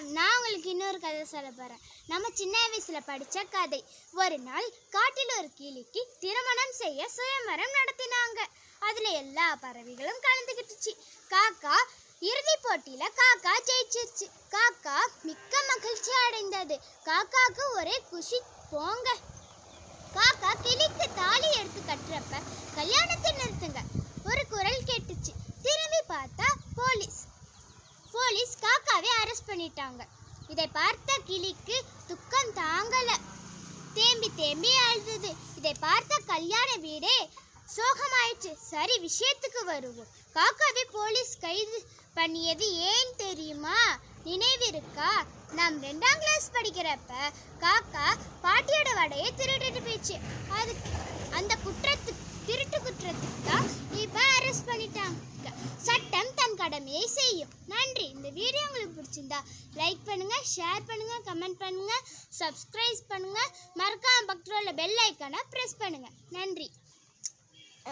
வணக்கம் நான் உங்களுக்கு இன்னொரு கதை சொல்ல போகிறேன் நம்ம சின்ன வயசில் படித்த கதை. ஒரு நாள் காட்டில் ஒரு கிளிக்கு திருமணம் செய்ய சுயமரம் நடத்தினாங்க. அதில் எல்லா பறவைகளும் கலந்துக்கிட்டுச்சு காக்கா இறுதிப் போட்டியில் காக்கா ஜெயிச்சிருச்சு. காக்கா மிக்க மகிழ்ச்சி அடைந்தது. காக்காவுக்கு ஒரே குஷி போங்க. காக்கா கிளிக்கு போலீஸ் அரெஸ்ட் பண்ணிட்டாங்க. இதை பார்த்த கிளிக்கு துக்கம் தாங்கல. தேம்பி தேம்பி அழுதது. இதை பார்த்த கல்யாண வீடே சோகமாயிடுச்சு சரி விஷயத்துக்கு வருவோம். காக்காவை போலீஸ் கைது பண்ணியது ஏன் தெரியுமா? நினைவிருக்கா? நாம் ரெண்டாம் கிளாஸ் படிக்கிறப்ப காக்கா பாட்டியோட வடையை திருடிட்டு போயிடுச்சு அது அந்த குற்றத்துக்கு திருட்டு குற்றத்துக்கு தான் இப்போ அரெஸ்ட் பண்ணிட்டாங்க. கடமையை செய்யும். நன்றி. இந்த வீடியோ உங்களுக்கு பிடிச்சிருந்தா லைக் பண்ணுங்க ஷேர் பண்ணுங்க கமெண்ட் பண்ணுங்க சப்ஸ்கிரைப் பண்ணுங்க. மறக்காம பக்கத்தில் உள்ள பெல் ஐக்கானை ப்ரெஸ் பண்ணுங்க. நன்றி.